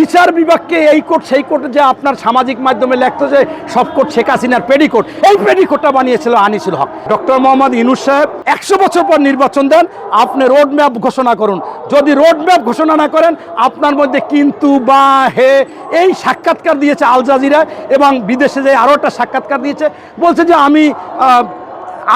বিচার বিভাগকে এই কোর্ট, সেই কোর্ট যে আপনার সামাজিক মাধ্যমে লেখতো যে সব কোর্ট শেখ হাসিনার পেডিকোট, এই পেডিকোটটা বানিয়েছিল আনিসুল হক। ডক্টর মোহাম্মদ ইনুস সাহেব, একশো বছর পর নির্বাচন দেন, আপনি রোড ম্যাপ ঘোষণা করুন। যদি রোড ম্যাপ ঘোষণা না করেন, আপনার মধ্যে কিন্তু বা হে, এই সাক্ষাৎকার দিয়েছে আল জাজিরা এবং বিদেশে যে আরও একটা সাক্ষাৎকার দিয়েছে, বলছে যে আমি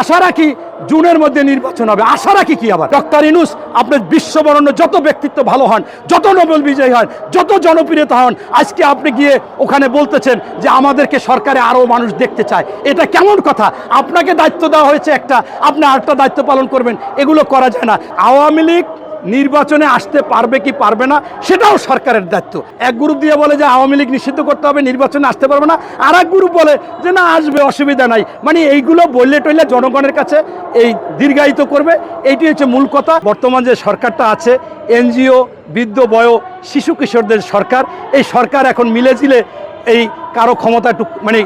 আশা রাখি জুনের মধ্যে নির্বাচন হবে। আশা রাখি কি আবার? ডক্টর ইনুস, আপনার বিশ্ববরণ্য যত ব্যক্তিত্ব ভালো হন, যত নোবেল বিজয়ী হন, যত জনপ্রিয়তা হন, আজকে আপনি গিয়ে ওখানে বলতেছেন যে আমাদেরকে সরকারে আরও মানুষ দেখতে চায়। এটা কেমন কথা? আপনাকে দায়িত্ব দেওয়া হয়েছে একটা, আপনি আরেকটা দায়িত্ব পালন করবেন, এগুলো করা যায় না। আওয়ামী লীগ নির্বাচনে আসতে পারবে কি পারবে না, সেটাও সরকারের দায়িত্ব। এক গ্রুপ দিয়ে বলে যে আওয়ামী লীগ নিষিদ্ধ করতে হবে, নির্বাচনে আসতে পারবে না। আর এক গ্রুপ বলে যে না, আসবে, অসুবিধা নাই। মানে এইগুলো বললে টইলে জনগণের কাছে এই দীর্ঘায়িত করবে, এইটি হচ্ছে মূল কথা। বর্তমান যে সরকারটা আছে, এনজিও, বৃদ্ধ বয়, শিশু কিশোরদের সরকার, এই সরকার এখন মিলে জিলে এই কারও ক্ষমতা একটু মানে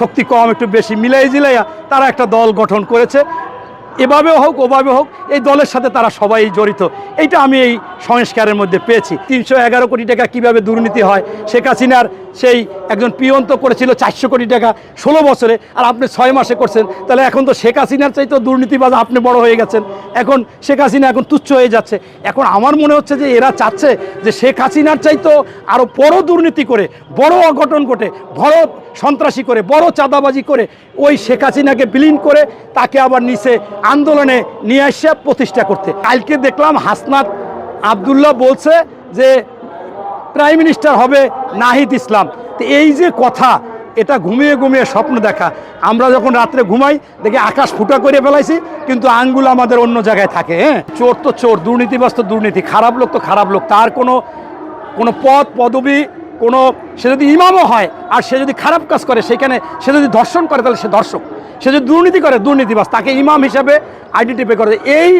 শক্তি কম, একটু বেশি মিলাই জিলাইয়া তারা একটা দল গঠন করেছে। এভাবে হোক, ওভাবে হোক, এই দলের সাথে তারা সবাই জড়িত। এইটা আমি এই সংস্কারের মধ্যে পেয়েছি। তিনশো এগারো কোটি টাকা কীভাবে দুর্নীতি হয়, শেখ হাসিনার সেই একজন পিয়ন্ত করেছিল চারশো কোটি টাকা ষোলো বছরে, আর আপনি ছয় মাসে করছেন। তাহলে এখন তো শেখ হাসিনার চাইতো দুর্নীতিবাজ আপনি বড় হয়ে গেছেন। এখন শেখ হাসিনা এখন তুচ্ছ হয়ে যাচ্ছে। এখন আমার মনে হচ্ছে যে এরা চাচ্ছে যে শেখ হাসিনার চাইতো আরও বড় দুর্নীতি করে, বড় অঘটন ঘটে, বড় সন্ত্রাসী করে, বড় চাঁদাবাজি করে, ওই শেখ হাসিনাকে বিলীন করে তাকে আবার নিচে আন্দোলনে নিয়ে আসে প্রতিষ্ঠা করতে। কালকে দেখলাম হাসনাত আবদুল্লাহ বলছে যে প্রাইম মিনিস্টার হবে নাহিদ ইসলাম। তো এই যে কথা, এটা ঘুমিয়ে ঘুমিয়ে স্বপ্ন দেখা। আমরা যখন রাত্রে ঘুমাই, দেখি আকাশ ফুটা করে ফেলাইছি, কিন্তু আঙ্গুল আমাদের অন্য জায়গায় থাকে হ্যাঁ? চোর তো চোর দুর্নীতিবাজ তো দুর্নীতি, খারাপ লোক তো খারাপ লোক। তার কোনো কোনো পদ, পদবি, কোনো, সে যদি ইমামও হয়, আর সে যদি খারাপ কাজ করে, সেখানে সে যদি ধর্ষণ করে, তাহলে সে ধর্ষক। সে যদি দুর্নীতি করে দুর্নীতিবাস তাকে ইমাম হিসাবে আইডেন্টিফাই করে। এই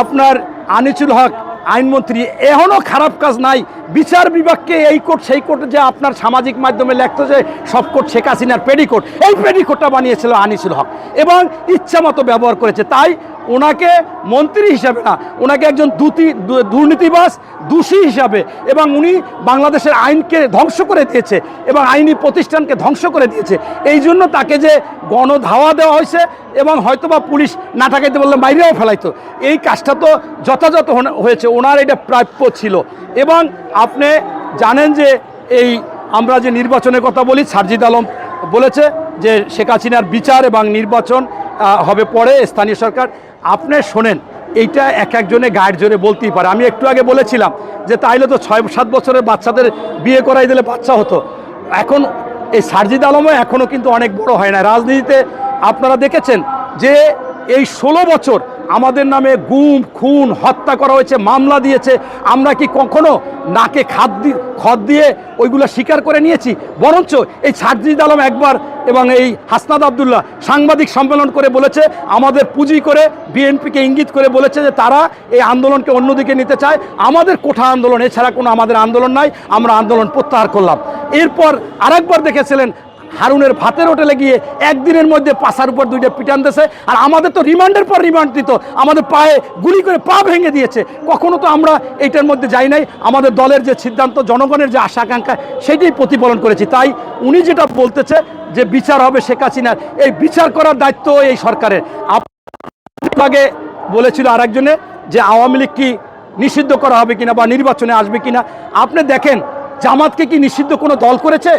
আপনার আনিচুল হক আইনমন্ত্রী এখনও খারাপ কাজ নাই। বিচার বিভাগকে এই কোর্ট, সেই কোর্ট যে আপনার সামাজিক মাধ্যমে লেখতো যে সব কোর্ট শেখ হাসিনার পেডিকোট, এই পেডিকোটটা বানিয়েছিল আনিসুল হক। এবং ইচ্ছা মতো ব্যবহার করেছে। তাই ওনাকে মন্ত্রী হিসাবে না, ওনাকে একজন দুতি, দু- দুর্নীতিবাজ, দোষী হিসাবে, এবং উনি বাংলাদেশের আইনকে ধ্বংস করে দিয়েছে, এবং আইনি প্রতিষ্ঠানকে ধ্বংস করে দিয়েছে। এই জন্য তাকে যে গণধাওয়া দেওয়া হয়েছে, এবং হয়তোবা পুলিশ না ঠাকাইতে বললে বাইরেও ফেলাইতো। এই কাজটা তো যথাযথ হয়েছে। ওনার এটা প্রাপ্য ছিল। এবং আপনি জানেন যে এই আমরা যে নির্বাচনের কথা বলি, সারজিদ আলম বলেছে যে শেখ হাসিনার বিচার এবং নির্বাচন হবে পরে স্থানীয় সরকার। আপনি শোনেন, এইটা এক একজনে গায়ের জোরে বলতেই পারে। আমি একটু আগে বলেছিলাম যে তাইলে তো ছয়, সাত বছরের বাচ্চাদের বিয়ে করাই দিলে বাচ্চা হতো। এখন এই সারজিদ আলমও এখনও কিন্তু অনেক বড় হয় না। রাজনীতিতে আপনারা দেখেছেন যে এই ষোলো বছর আমাদের নামে গুম, খুন, হত্যা করা হয়েছে, মামলা দিয়েছে। আমরা কি কখনো নাকে খাদ খদ দিয়ে ওইগুলো স্বীকার করে নিয়েছি? বরঞ্চ এই সারজিদ আলম একবার এবং এই হাসনাদ আবদুল্লাহ সাংবাদিক সম্মেলন করে বলেছে, আমাদের পুঁজি করে, বিএনপিকে ইঙ্গিত করে বলেছে যে তারা এই আন্দোলনকে অন্যদিকে নিতে চায়। আমাদের কোঠা আন্দোলন, এছাড়া কোনো আমাদের আন্দোলন নাই, আমরা আন্দোলন প্রত্যাহার করলাম। এরপর আরেকবার দেখেছিলেন হারুনের ভাতের হোটেলে গিয়ে একদিনের মধ্যে পাশার উপর দুইটা পিটান দিয়েছে আর আমাদের তো রিমান্ডের পর রিমান্ড দিত। আমাদের পায়ে গুলি করে পা ভেঙে দিয়েছে। কখনো তো আমরা এইটার মধ্যে যাই নাই। আমাদের দলের যে সিদ্ধান্ত, জনগণের যে আশা আকাঙ্ক্ষা সেটাই প্রতিফলন করেছি। তাই উনি যেটা বলতেছে যে বিচার হবে শেখ হাসিনার, এই বিচার করার দায়িত্ব এই সরকারের। আগে বলেছিল আরেকজনে যে আওয়ামী লীগ কি নিষিদ্ধ করা হবে কিনা বা নির্বাচনে আসবে কিনা। আপনি দেখেন, জামাতকে কি নিষিদ্ধ কোনো দল করেছে?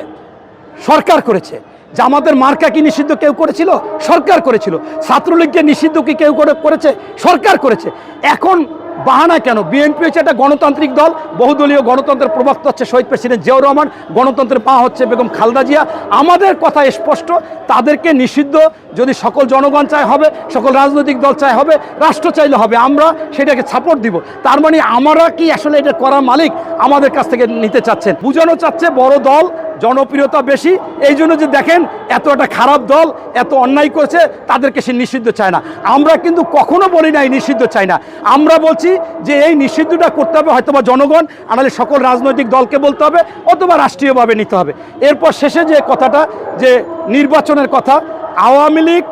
সরকার করেছে। জামাতের মার্কা কি নিষিদ্ধ কেউ করেছিল? সরকার করেছিল। ছাত্রলীগকে নিষিদ্ধ কি কেউ করে করেছে? সরকার করেছে। এখন বাহানা কেন? বিএনপি হচ্ছে একটা গণতান্ত্রিক দল, বহুদলীয় গণতন্ত্রের প্রবক্তা হচ্ছে শহীদ প্রেসিডেন্ট জিয়াউর রহমান, গণতন্ত্রের পা হচ্ছে বেগম খালদা জিয়া। আমাদের কথা স্পষ্ট, তাদেরকে নিষিদ্ধ যদি সকল জনগণ চায় হবে, সকল রাজনৈতিক দল চায় হবে, রাষ্ট্র চাইলে হবে। আমরা সেটাকে সাপোর্ট দিব। তার মানে আমরা কি আসলে এটা করার মালিক? আমাদের কাছ থেকে নিতে চাচ্ছেন। বুঝানো চাচ্ছে বড় দল জনপ্রিয়তা বেশি। এই জন্য যে দেখেন, এত একটা খারাপ দল, এত অন্যায় করছে, তাদেরকে সে নিষিদ্ধ চায় না। আমরা কিন্তু কখনো বলি নাই নিষিদ্ধ চাই না। আমরা বলছি যে এই নিষিদ্ধটা করতে হবে হয়তোবা জনগণ আমাদের সকল রাজনৈতিক দলকে বলতে হবে, অথবা রাষ্ট্রীয়ভাবে নিতে হবে। এরপর শেষে যে কথাটা, যে নির্বাচনের কথা, আওয়ামী লীগ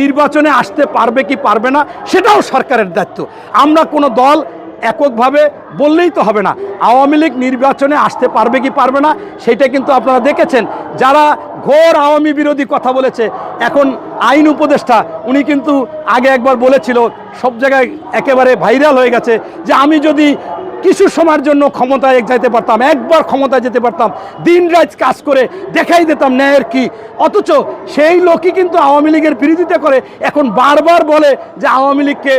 নির্বাচনে আসতে পারবে কি পারবে না, সেটাও সরকারের দায়িত্ব। আমরা কোনো দল এককভাবে বললেই তো হবে না। আওয়ামী লীগ নির্বাচনে আসতে পারবে কি পারবে না, সেটা কিন্তু আপনারা দেখেছেন। যারা ঘোর আওয়ামী বিরোধী কথা বলেছে, এখন আইন উপদেষ্টা, উনি কিন্তু আগে একবার বলেছিল, সব জায়গায় একেবারে ভাইরাল হয়ে গেছে যে আমি যদি কিছু সময়ের জন্য ক্ষমতায় যেতে পারতাম, একবার ক্ষমতায় যেতে পারতাম, দিন রাত কাজ করে দেখাই দিতাম ন্যায়ের কি। অথচ সেই লোকই কিন্তু আওয়ামী লীগের বিরোধিতা করে, এখন বারবার বলে যে আওয়ামী লীগকে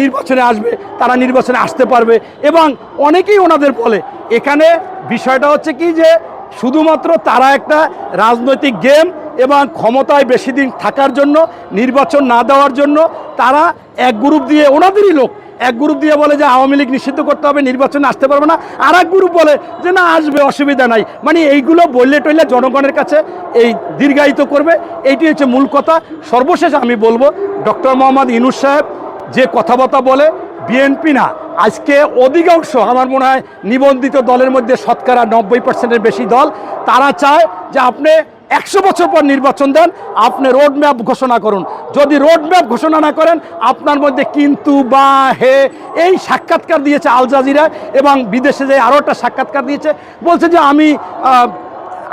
নির্বাচনে আসবে, তারা নির্বাচনে আসতে পারবে, এবং অনেকেই ওনাদের বলে। এখানে বিষয়টা হচ্ছে কি যে, শুধুমাত্র তারা একটা রাজনৈতিক গেম এবং ক্ষমতায় বেশি দিন থাকার জন্য, নির্বাচন না দেওয়ার জন্য, তারা এক গ্রুপ দিয়ে ওনাদেরই লোক। এক গ্রুপ দিয়ে বলে যে আওয়ামী লীগ নিষিদ্ধ করতে হবে, নির্বাচনে আসতে পারবে না। আর এক গ্রুপ বলে যে না, আসবে, অসুবিধা নাই। মানে এইগুলো বললে টইলে জনগণের কাছে এই দীর্ঘায়িত করবে। এইটি হচ্ছে মূল কথা। সর্বশেষ আমি বলব, ডক্টর মোহাম্মদ ইনুস সাহেব যে কথাবার্তা বলে, বিএনপি না, আজকে অধিকাংশ আমার মনে হয় নিবন্ধিত দলের মধ্যে শতকরা নব্বই পার্সেন্টের বেশি দল, তারা চায় যে আপনি একশো বছর পর নির্বাচন দেন, আপনি রোড ম্যাপ ঘোষণা করুন। যদি রোড ম্যাপ ঘোষণা না করেন, আপনার মধ্যে কিন্তু বা হে, এই সাক্ষাৎকার দিয়েছে আল জাজিরা এবং বিদেশে যে আরও একটা সাক্ষাৎকার দিয়েছে, বলছে যে আমি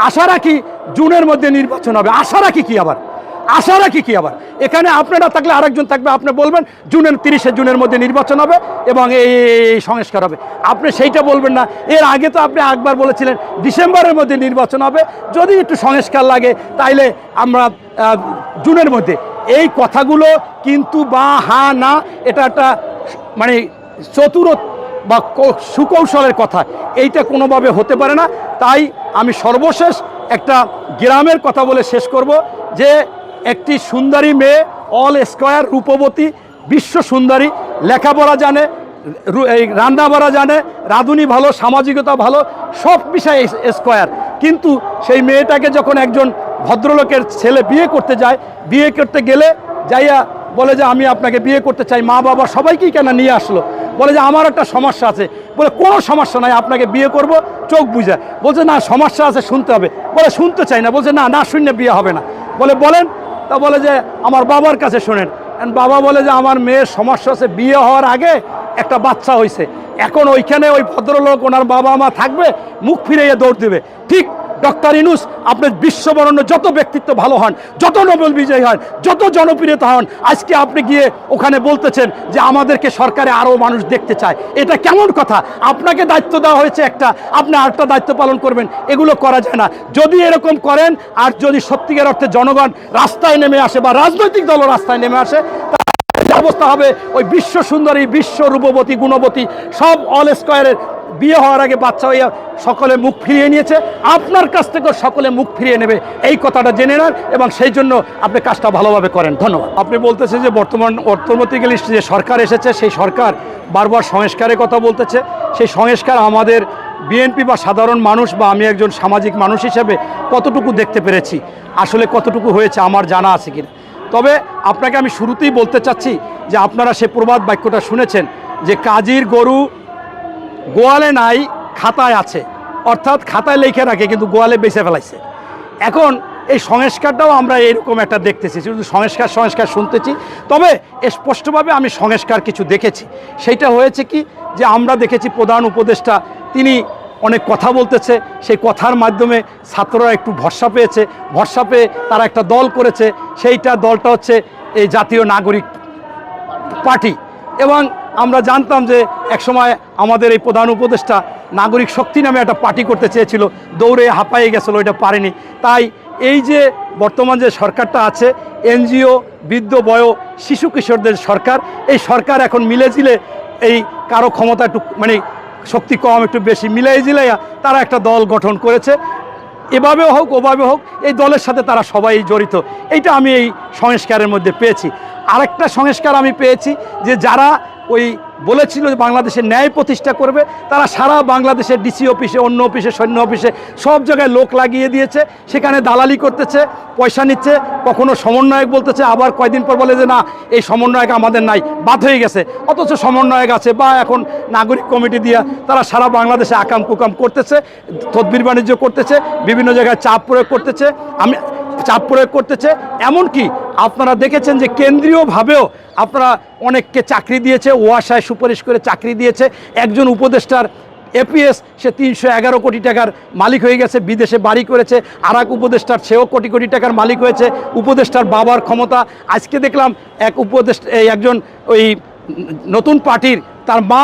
আশা রাখি জুনের মধ্যে নির্বাচন হবে। আশা রাখি কি আবার? আশা রাখি কি আবার? এখানে আপনারা থাকলে আরেকজন থাকবে, আপনি বলবেন জুনের তিরিশে জুনের মধ্যে নির্বাচন হবে এবং এই সংস্কার হবে। আপনি সেইটা বলবেন না। এর আগে তো আপনি একবার বলেছিলেন, ডিসেম্বরের মধ্যে নির্বাচন হবে। যদি একটু সংস্কার লাগে, তাইলে আমরা জুনের মধ্যে। এই কথাগুলো কিন্তু বা হা না, এটা একটা মানে চতুর বা সুকৌশলের কথা। এইটা কোনোভাবে হতে পারে না। তাই আমি সর্বশেষ একটা গ্রামের কথা বলে শেষ করব যে একটি সুন্দরী মেয়ে অল স্কোয়ার রূপবতী, বিশ্ব সুন্দরী, লেখাপড়া জানে এই রান্না বাড়া জানে, রাঁধুনি ভালো, সামাজিকতা ভালো, সব বিষয়ে স্কোয়ার কিন্তু সেই মেয়েটাকে যখন একজন ভদ্রলোকের ছেলে বিয়ে করতে যায়, বিয়ে করতে গেলে যাইয়া বলে যে, আমি আপনাকে বিয়ে করতে চাই। মা বাবা সবাইকেই কেন নিয়ে আসলো? বলে যে, আমার একটা সমস্যা আছে। বলে, কোনো সমস্যা নাই, আপনাকে বিয়ে করব, চোখ বুঝে বলছে, না, সমস্যা আছে, শুনতে হবে। বলে, শুনতে চাই না। বলছে, না না শুনলে বিয়ে হবে না। বলে, বলেন তা বলে যে, আমার বাবার কাছে শোনেন। বাবা বলে যে, আমার মেয়ের সমস্যা আছে বিয়ে হওয়ার আগে একটা বাচ্চা হয়েছে এখন ওইখানে ওই ভদ্রলোক, ওনার বাবা মা থাকবে, মুখ ফিরে দৌড় দেবে। ঠিক ডক্টর ইনুস, আপনার বিশ্ববরণ্য যত ব্যক্তিত্ব ভালো হন, যত নোবেল বিজয়ী হন, যত জনপ্রিয়তা হন, আজকে আপনি গিয়ে ওখানে বলতেছেন যে আমাদেরকে সরকারে আরও মানুষ দেখতে চায়। এটা কেমন কথা? আপনাকে দায়িত্ব দেওয়া হয়েছে একটা, আপনি আরেকটা দায়িত্ব পালন করবেন, এগুলো করা যায় না। যদি এরকম করেন, আর যদি সত্যিকার অর্থে জনগণ রাস্তায় নেমে আসে বা রাজনৈতিক দলও রাস্তায় নেমে আসে অবস্থা হবে ওই বিশ্ব সুন্দরী, বিশ্ব রূপবতী, গুণবতী, সব অল স্কোয়ারের বিয়ে হওয়ার আগে বাচ্চা হইয়া সকলে মুখ ফিরিয়ে নিয়েছে, আপনার কাছ থেকেও সকলে মুখ ফিরিয়ে নেবে। এই কথাটা জেনে নেন এবং সেই জন্য আপনি কাজটা ভালোভাবে করেন। ধন্যবাদ। আপনি বলতেছেন যে বর্তমান অর্থনৈতিক্যালি যে সরকার এসেছে, সেই সরকার বারবার সংস্কারের কথা বলতেছে। সেই সংস্কার আমাদের বিএনপি বা সাধারণ মানুষ বা আমি একজন সামাজিক মানুষ হিসেবে কতটুকু দেখতে পেরেছি, আসলে কতটুকু হয়েছে আমার জানা আছে কিনা। তবে আপনাকে আমি শুরুতেই বলতে চাচ্ছি যে আপনারা সে প্রবাদ বাক্যটা শুনেছেন যে কাজীর গরু গোয়ালে নাই, খাতায় আছে। অর্থাৎ খাতায় লেখে রাখে, কিন্তু গোয়ালে বেঁচে ফেলাইছে। এখন এই সংস্কারটাও আমরা এরকম একটা দেখতেছি, শুধু সংস্কার সংস্কার শুনতেছি। তবে স্পষ্টভাবে আমি সংস্কার কিছু দেখেছি। সেইটা হয়েছে কি, যে আমরা দেখেছি প্রধান উপদেষ্টা, তিনি অনেক কথা বলতেছে, সেই কথার মাধ্যমে ছাত্ররা একটু ভরসা পেয়েছে। ভরসা পেয়ে তারা একটা দল করেছে, সেইটা দলটা হচ্ছে এই জাতীয় নাগরিক পার্টি। এবং আমরা জানতাম যে একসময় আমাদের এই প্রধান উপদেষ্টা নাগরিক শক্তি নামে একটা পার্টি করতে চেয়েছিল, দৌড়ে হাঁপাইয়ে গেছিল, ওইটা পারেনি। তাই এই যে বর্তমান যে সরকারটা আছে, এনজিও, বৃদ্ধ বয়, শিশু কিশোরদের সরকার, এই সরকার এখন মিলে জিলে এই কারও ক্ষমতা একটু মানে শক্তি কম, একটু বেশি মিলাই জিলাইয়া তারা একটা দল গঠন করেছে। এভাবেও হোক, ওভাবে হোক, এই দলের সাথে তারা সবাই জড়িত। এইটা আমি এই সংস্কারের মধ্যে পেয়েছি। আরেকটা সংস্কার আমি পেয়েছি যে যারা ওই বলেছিল যে বাংলাদেশের ন্যায় প্রতিষ্ঠা করবে। তারা সারা বাংলাদেশের ডিসি অফিসে, অন্য অফিসে, সৈন্য অফিসে সব জায়গায় লোক লাগিয়ে দিয়েছে। সেখানে দালালি করতেছে, পয়সা নিচ্ছে, কখনো সমন্বয়ক বলতেছে, আবার কয়দিন পর বলে যে না, এই সমন্বয়ক আমাদের নাই বাদ হয়ে গেছে। অথচ সমন্বয়ক আছে বা এখন নাগরিক কমিটি দিয়ে তারা সারা বাংলাদেশে আকাম কুকাম করতেছে, তদবির বাণিজ্য করতেছে, বিভিন্ন জায়গায় চাপ প্রয়োগ করতেছে। আমি চাপ প্রয়োগ করতেছে। এমনকি আপনারা দেখেছেন যে কেন্দ্রীয়ভাবেও আপনারা অনেককে চাকরি দিয়েছে, ওয়াসায় সুপারিশ করে চাকরি দিয়েছে। একজন উপদেষ্টার এপিএস, সে তিনশো এগারো কোটি টাকার মালিক হয়ে গেছে, বিদেশে বাড়ি করেছে। আর এক উপদেষ্টার সেও কোটি কোটি টাকার মালিক হয়েছে। উপদেষ্টার বাবার ক্ষমতা। আজকে দেখলাম এক উপদেষ্টা একজন ওই নতুন পার্টির তার মা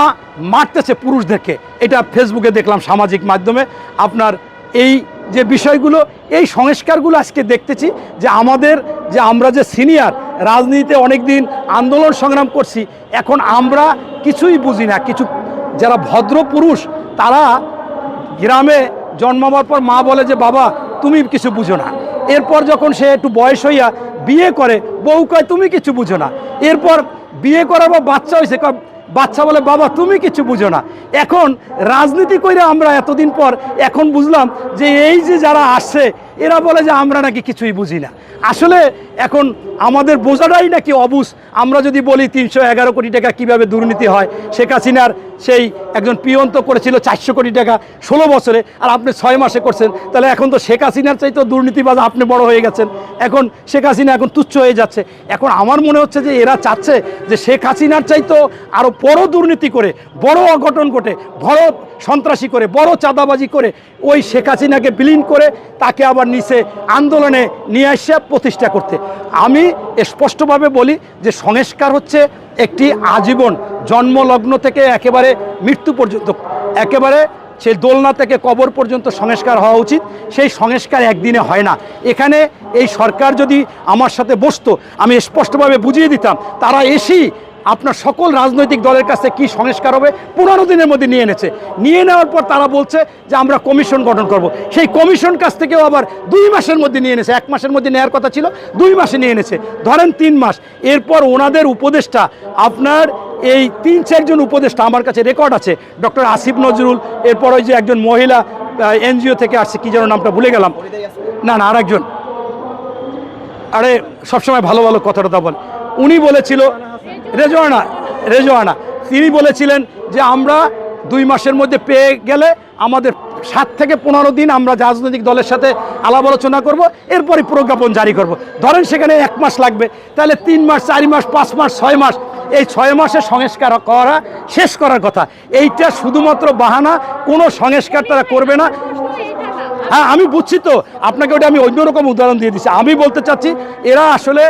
মারতেছে পুরুষদেরকে। এটা ফেসবুকে দেখলাম সামাজিক মাধ্যমে। আপনার এই যে বিষয়গুলো, এই সংস্কারগুলো আজকে দেখতেছি যে আমাদের যে আমরা যে সিনিয়র, রাজনীতিতে অনেক দিন আন্দোলন সংগ্রাম করছি, এখন আমরা কিছুই বুঝি না। কিছু, যারা ভদ্র পুরুষ, তারা গ্রামে জন্মাবার পর মা বলে যে, বাবা, তুমি কিছু বুঝো না। এরপর যখন সে একটু বয়স হইয়া বিয়ে করে, বউ কয়, তুমি কিছু বুঝো না। এরপর বিয়ে করার পর বাচ্চা হয়েছে বাচ্চা বলে, বাবা, তুমি কিছু বুঝো না। এখন রাজনীতি করে আমরা এতদিন পর এখন বুঝলাম যে এই যে যারা আসছে এরা বলে যে আমরা নাকি কিছুই বুঝি না। আসলে এখন আমাদের বোঝাটাই নাকি অবুজ আমরা যদি বলি তিনশো এগারো কোটি টাকা কীভাবে দুর্নীতি হয়, শেখ হাসিনার সেই একজন পিয়ন্ত করেছিল চারশো কোটি টাকা ষোলো বছরে, আর আপনি ছয় মাসে করছেন। তাহলে এখন তো শেখ হাসিনার চাইতে দুর্নীতিবাজ আপনি বড় হয়ে গেছেন। এখন শেখ হাসিনা এখন তুচ্ছ হয়ে যাচ্ছে। এখন আমার মনে হচ্ছে যে এরা চাচ্ছে যে শেখ হাসিনার চাইতো আরও বড় দুর্নীতি করে, বড় অঘটন ঘটে, বড় সন্ত্রাসী করে, বড় চাঁদাবাজি করে, ওই শেখ হাসিনাকে বিলীন করে তাকে আবার নিচে আন্দোলনে নিয়ে আসে প্রতিষ্ঠা করতে। আমি স্পষ্টভাবে বলি যে সংস্কার হচ্ছে একটি আজীবন জন্মলগ্ন থেকে একেবারে মৃত্যু পর্যন্ত, একেবারে সেই দোলনা থেকে কবর পর্যন্ত সংস্কার হওয়া উচিত। সেই সংস্কার একদিনে হয় না। এখানে এই সরকার যদি আমার সাথে বসতো, আমি স্পষ্টভাবে বুঝিয়ে দিতাম, তারা এসেই আপনার সকল রাজনৈতিক দলের কাছে কি সংস্কার হবে পনেরো দিনের মধ্যে নিয়ে এনেছে। নিয়ে নেওয়ার পর তারা বলছে যে আমরা কমিশন গঠন করব। সেই কমিশন কাছ থেকেও আবার দুই মাসের মধ্যে নিয়ে এনেছে। এক মাসের মধ্যে নেওয়ার কথা ছিল, দুই মাসে নিয়ে এনেছে। ধরেন তিন মাস। এরপর ওনাদের উপদেষ্টা, আপনার এই তিন চারজন উপদেষ্টা আমার কাছে রেকর্ড আছে। ডক্টর আসিফ নজরুল, এরপর ওই যে একজন মহিলা এনজিও থেকে আসছে, কি যেন নামটা ভুলে গেলাম। না না, আরেকজন। আরে, সবসময় ভালো ভালো কথাটা বল। উনি বলেছিল রেজোয়ানা রেজোয়ানা তিনি বলেছিলেন যে আমরা দুই মাসের মধ্যে পেয়ে গেলে আমাদের সাত থেকে পনেরো দিন আমরা রাজনৈতিক দলের সাথে আলাপ আলোচনা করব এরপরে প্রজ্ঞাপন জারি করব। ধরেন সেখানে এক মাস লাগবে, তাহলে তিন মাস, চারি মাস, পাঁচ মাস, ছয় মাস, এই ছয় মাসে সংস্কার করা শেষ করার কথা। এইটা শুধুমাত্র বাহানা, কোনো সংস্কার তারা করবে না। হ্যাঁ আমি বুঝছি তো, আপনাকে ওটা আমি অন্যরকম উদাহরণ দিয়ে দিচ্ছি। আমি বলতে চাচ্ছি, এরা আসলে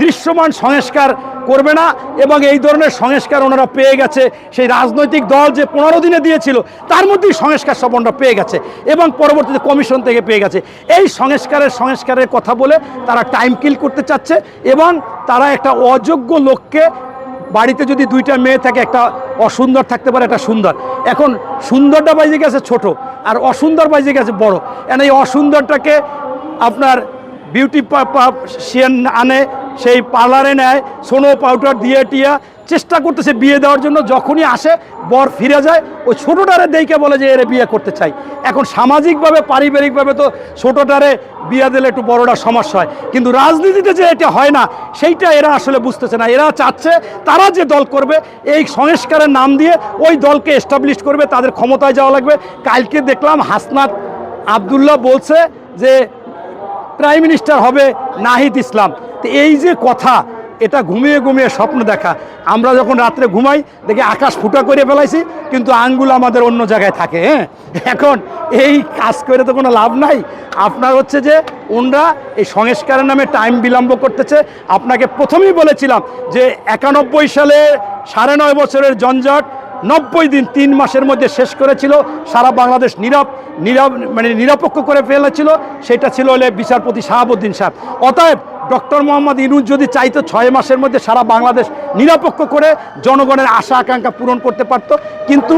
দৃশ্যমান সংস্কার করবে না এবং এই ধরনের সংস্কার ওনারা পেয়ে গেছে। সেই রাজনৈতিক দল যে পনেরো দিনে দিয়েছিল, তার মধ্যেই সংস্কার সব ওনারা পেয়ে গেছে এবং পরবর্তীতে কমিশন থেকে পেয়ে গেছে। এই সংস্কারের সংস্কারের কথা বলে তারা টাইম কিল করতে চাচ্ছে এবং তারা একটা অযোগ্য লোককে বাড়িতে যদি দুইটা মেয়ে থাকে, একটা অসুন্দর থাকতে পারে, একটা সুন্দর। এখন সুন্দরটা বাজে গেছে ছোট, আর অসুন্দর বাজে গেছে বড়। এখন এই অসুন্দরটাকে আপনার বিউটি সিয়ান আনে, সেই পার্লারে নেয়, সোনো পাউডার দিয়ে টিয়া, চেষ্টা করতেছে বিয়ে দেওয়ার জন্য, যখনই আসে, বর ফিরে যায়, ওই ছোটোটারে দেইকে বলে যে, এরে বিয়ে করতে চাই। এখন সামাজিকভাবে, পারিবারিকভাবে তো ছোটোটারে বিয়ে দিলে একটু বড়টা সমস্যা হয়। কিন্তু রাজনীতিতে যে এটা হয় না, সেইটা এরা আসলে বুঝতেছে না। এরা চাচ্ছে, তারা যে দল করবে, এই সংস্কারের নাম দিয়ে ওই দলকে এস্টাবলিশ করবে, তাদের ক্ষমতায় যাওয়া লাগবে। কালকে দেখলাম হাসনাত আবদুল্লাহ বলছে যে প্রাইম মিনিস্টার হবে নাহিদ ইসলাম। তো এই যে কথা, এটা ঘুমিয়ে ঘুমিয়ে স্বপ্ন দেখা। আমরা যখন রাত্রে ঘুমাই, দেখি আকাশ ফুটা করে ফেলাইছি, কিন্তু আঙ্গুল আমাদের অন্য জায়গায় থাকে হ্যাঁ? এখন এই কাজ করে তো কোনো লাভ নাই। আপনার হচ্ছে যে, ওনরা এই সংস্কারের নামে টাইম বিলম্ব করতেছে। আপনাকে প্রথমেই বলেছিলাম যে, একানব্বই সালে সাড়ে নয় বছরের জঞ্জট নব্বই দিন তিন মাসের মধ্যে শেষ করেছিল। সারা বাংলাদেশ নীরব। নীরব মানে নিরপেক্ষ করে ফেলেছিল সেটা ছিল হলে বিচারপতি শাহাবুদ্দিন সাহেব। অতএব ডক্টর মোহাম্মদ ইনুজ যদি চাইতো ছয় মাসের মধ্যে সারা বাংলাদেশ নিরপেক্ষ করে জনগণের আশা আকাঙ্ক্ষা পূরণ করতে পারত। কিন্তু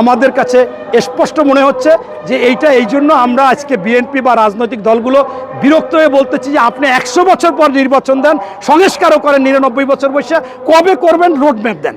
আমাদের কাছে স্পষ্ট মনে হচ্ছে যে এইটা এই জন্য আমরা আজকে বিএনপি বা রাজনৈতিক দলগুলো বিরক্ত হয়ে বলতেছি যে আপনি একশো বছর পর নির্বাচন দেন, সংস্কারও করেন নিরানব্বই বছর বয়সে। কবে করবেন? রোডম্যাপ দেন।